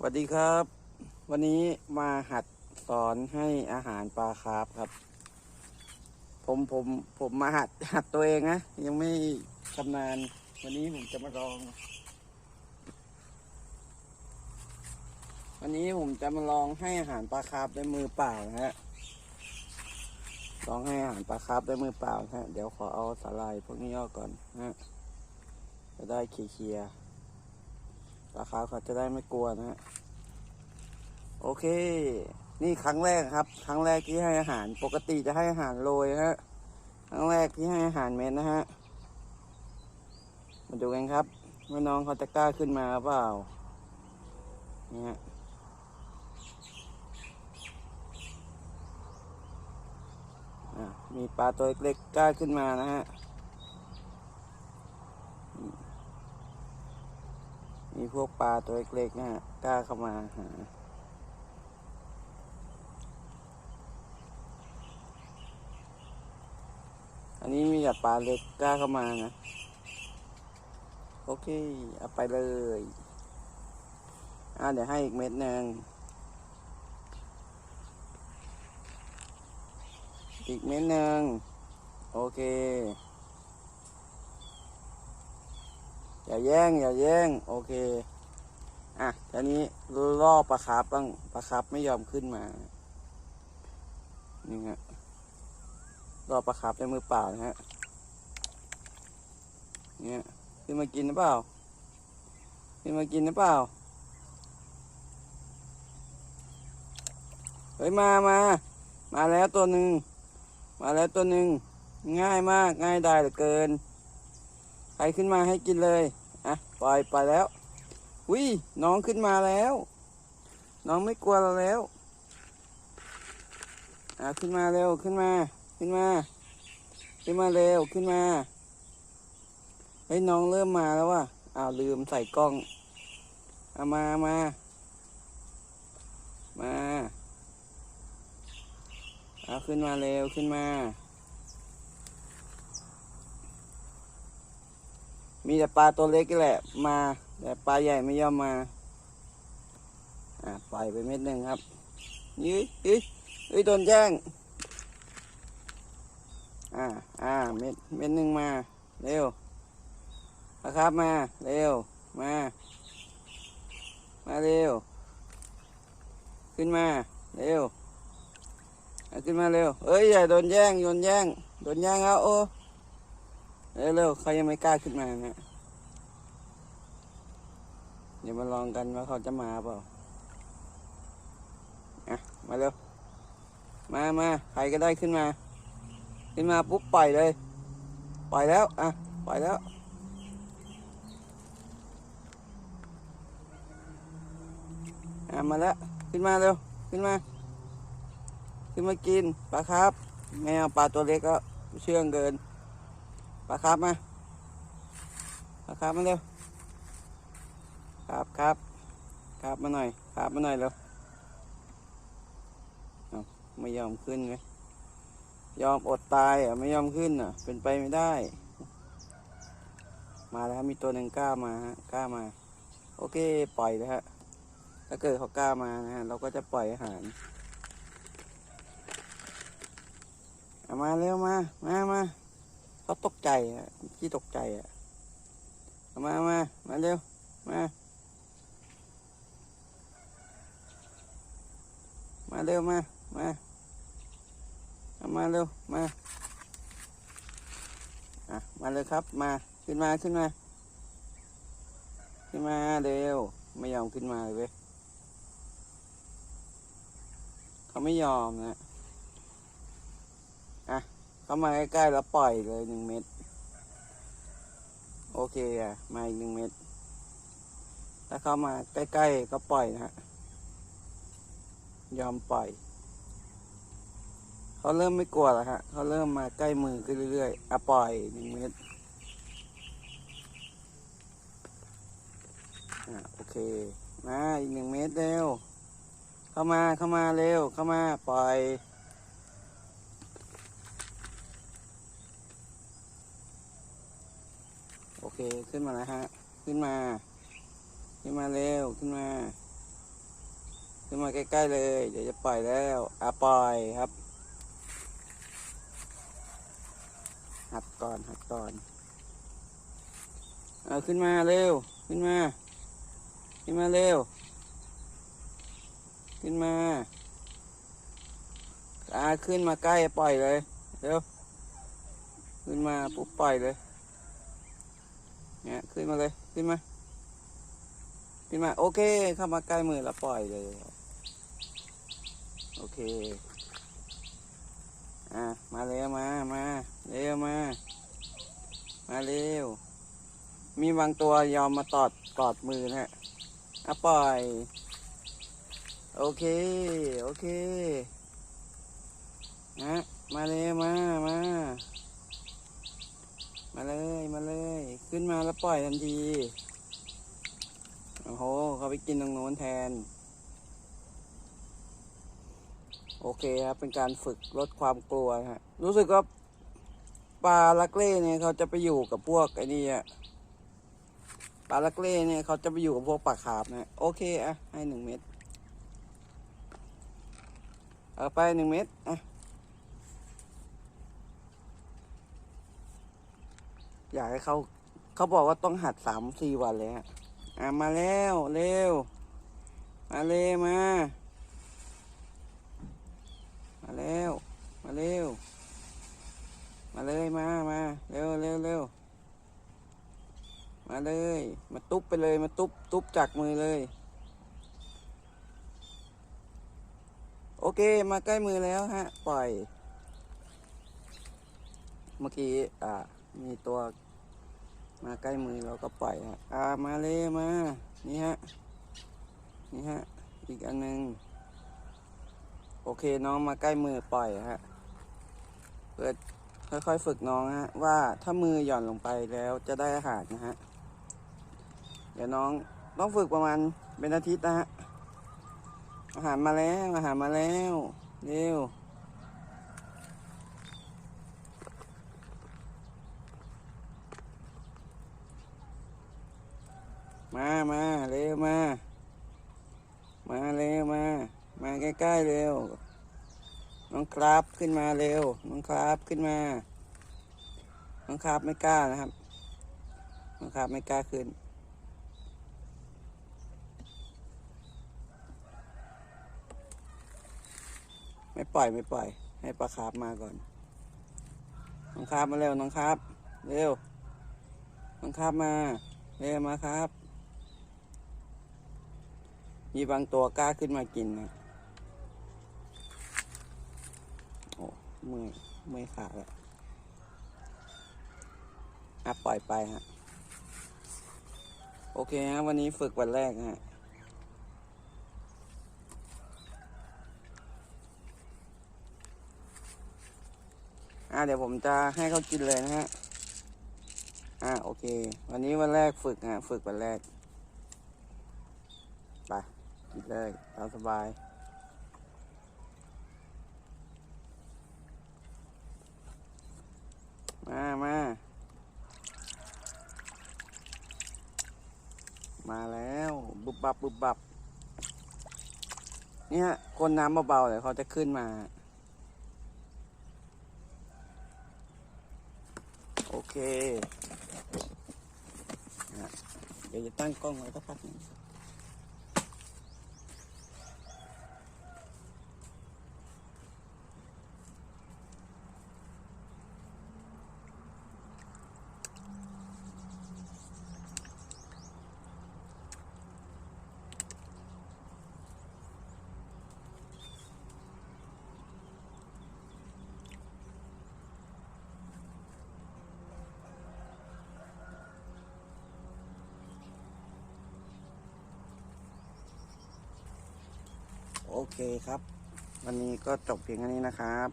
สวัสดีครับ วันนี้มาหัดสอนให้อาหารปลาคาร์ฟครับ ผมผมผมมาหัดหัดตัวเองนะ ยังไม่ชำนาญ วันนี้ผมจะมาลอง วันนี้ผมจะมาลองให้อาหารปลาคาร์ฟด้วยมือเปล่านะฮะลองให้อาหารปลาคาร์ฟด้วยมือเปล่านะฮะเดี๋ยวขอเอาสาลายพวกนี้ออกก่อนนะฮะจะได้เคลียร์ ๆปลาคาเขาจะได้ไม่กลัวนะฮะโอเค นี่ครั้งแรกครับ ครั้งแรกที่ให้อาหาร ปกติจะให้อาหารโรยนะฮะ ครั้งแรกที่ให้อาหารเม็ดนะฮะ มาดูกันครับว่าน้องเขาจะกล้าขึ้นมาหรือเปล่า นี่ฮะมีปลาตัวเล็กๆกล้าขึ้นมานะฮะ มีพวกปลาตัวเล็กๆนะฮะกล้าเข้ามาหาอันนี้มีแต่ปลาเล็กกล้าเข้ามานะ โอเค เอาไปเลย อ่าเดี๋ยวให้อีกเม็ดหนึ่งอีกเม็ดหนึ่งโอเค อย่าแย่งอย่าแย่งโอเค อะทีนี้ล่อปลาคาร์ฟบ้างปลาคาร์ฟไม่ยอมขึ้นมานี่ฮะรอปลาคาร์ฟด้วยมือเปล่านะฮะเนี่ยขึ้นมากินหรือเปล่าขึ้นมากินหรือเปล่าเฮ้ยมามามาแล้วตัวหนึ่งมาแล้วตัวหนึ่งง่ายมากง่ายได้เหลือเกินใครขึ้นมาให้กินเลย อะปไปแล้ววิน้องขึ้นมาแล้ว น้องไม่กลัวเราแล้วอะขึ้นมาเร็วขึ้นมาขึ้นมา ขึ้นมาเร็วขึ้นมาเฮ้ยน้องเริ่มมาแล้วว่ะอ้าวลืมใส่กล้องเอามามามาเอาขึ้นมาเร็วขึ้นมา มีแต่ปลาตัวเล็กแหละมา แต่ปลาใหญ่ไม่ยอมมา อะปล่อยไปเม็ดหนึ่งครับยื้ยยื้ยยื้ยโดนแย่งอ่า อ่า เม็ด เม็ดหนึ่งมา เร็วนะครับมา เร็ว มา มาเร็ว ขึ้นมา เร็ว ขึ้นมาเร็ว เอ้ย อย่าโดนแย่ง โดนแย่ง โดนแย่งเอาโอ้ เร็วเร็วเขายังไม่กล้าขึ้นมาเนี่ยเดี๋ยวมาลองกันว่าเขาจะมาเปล่าอะมาเร็ว มามาใครก็ได้ขึ้นมา ขึ้นมาปุ๊บปล่อยเลย ปล่อยแล้ว อะ ปล่อยแล้วอะมาแล้ว ขึ้นมาเร็ว ขึ้นมา ขึ้นมากินปลาครับไม่ปลาตัวเล็กก็เชื่องเกิน ปลาครับมาปลาครับมาเร็วครับครับครับมาหน่อยครับมาหน่อยเร็วไม่ยอมขึ้นเลยยอมอดตายอะไม่ยอมขึ้นอะ เป็นไปไม่ได้ มาแล้วมีตัวหนึ่งกล้ามาฮะกล้ามา โอเคปล่อยเลยฮะถ้าเกิดเขากล้ามานะฮะเราก็จะปล่อยอาหารเอามาเร็วมา มามา เขาตกใจอะที่ตกใจอะมามามาเร็ว มา มาเร็ว มามาเอามาเร็ว มาอะมาเลยครับ มา ขึ้นมา ขึ้นมา ขึ้นมาเร็ว ไม่ยอมขึ้นมาเลยเว้ยเขาไม่ยอมนะ อะ เข้ามาใกล้ๆแล้วปล่อยเลยหนึ่งเม็ดโอเคอะมาอีกหนึ่งเม็ดถ้าเข้ามาใกล้ๆก็ปล่อยนะฮะยอมปล่อยเขาเริ่มไม่กลัวแล้วฮะเขาเริ่มมาใกล้มือขึ้นเรื่อยๆอะปล่อยหนึ่งเม็ดอะโอเคมาอีกหนึ่งเม็ดเร็วเข้ามาเข้ามาเร็วเข้ามาปล่อย โอ เคขึ้นมาแล้วฮะ ขึ้นมา ขึ้นมาเร็วขึ้นมา ขึ้นมาใกล้ๆเลย เดี๋ยวจะปล่อยแล้วอะปล่อยครับหัดก่อนหัดก่อนเอาขึ้นมาเร็ว ขึ้นมา ขึ้นมาเร็ว ขึ้นมาอาขึ้นมาใกล้ปล่อยเลย เร็ว ขึ้นมาปุ๊บปล่อยเลย เนี่ยขึ้นมาเลยขึ้นมาขึ้นมาโอเคเข้ามาใกล้มือแล้วปล่อยเลย โอเค อะมาเร็วมามาเร็วมา มาเร็ว มีบางตัวยอมมาตอดกอดมือนะฮะอะปล่อย โอเค โอเคนะมาเลยมามา มาเลยมาเลย ขึ้นมาแล้วปล่อยทันที โอ้โหเขาไปกินตรงโน้นแทน โอเคครับ เป็นการฝึกลดความกลัวฮะ รู้สึกว่าปลาลักเล่เนี่ยเขาจะไปอยู่กับพวกไอ้นี่อะปลาลักเล่เนี่ยเขาจะไปอยู่กับพวกปลาคาร์ฟนะ โอเคอะให้หนึ่งเม็ดเอาไปหนึ่งเม็ดอะ อยากให้เขาเขาบอกว่าต้องหัดสามสี่วันเลยฮะอะมาแล้วเร็ว มาเลยมา มาแล้วมาเร็ว มาเลยมามาเร็วเร็วเร็วมาเลย มาตุ๊บไปเลยมาตุ๊บตุ๊บจากมือเลย โอเคมาใกล้มือแล้วฮะ ปล่อย เมื่อกี้อ่ามีตัว มาใกล้มือเราก็ปล่อยฮะอ่ามาเลยมา นี่ฮะ นี่ฮะ อีกอันหนึ่งโอเคน้องมาใกล้มือปล่อยฮะเพื่อค่อยๆฝึกน้องฮะว่าถ้ามือหย่อนลงไปแล้วจะได้อาหารนะฮะ เดี๋ยวน้องต้องฝึกประมาณเป็นอาทิตย์นะฮะ อาหารมาแล้วอาหารมาแล้วเร็ว มามาเร็ วมา มาเร็วมา มาใกล้ๆเร็ว น้องครับขึ้นมาเร็ว น้องครับขึ้นมา น้องครับไม่กล้านะครับ น้องครับไม่กล้าขึ้น ไม่ปล่อยไม่ปล่อย ให้ปลาคาร์ฟมาก่อน น้องครับมาเร็วน้องครับ เร็ว น้องครับมา เร็วมาครับ มีบางตัวกล้าขึ้นมากินนะโอ้เมื่อยเมื่อยขาแล้วอะปล่อยไปฮะ โอเคฮะวันนี้ฝึกวันแรกฮะอะเดี๋ยวผมจะให้เขากินเลยนะฮะ อะโอเค วันนี้วันแรกฝึกฮะ ฝึกวันแรก กินเลยตามสบาย มามา มาแล้วบุบบับบุบบับ เนี่ยคนน้ำเบาๆเดี๋ยวเขาจะขึ้นมา โอเคเดี๋ยวจะตั้งกล้องไว้สักพักนึง โอเคครับ วันนี้ก็จบเพียงแค่นี้นะครับ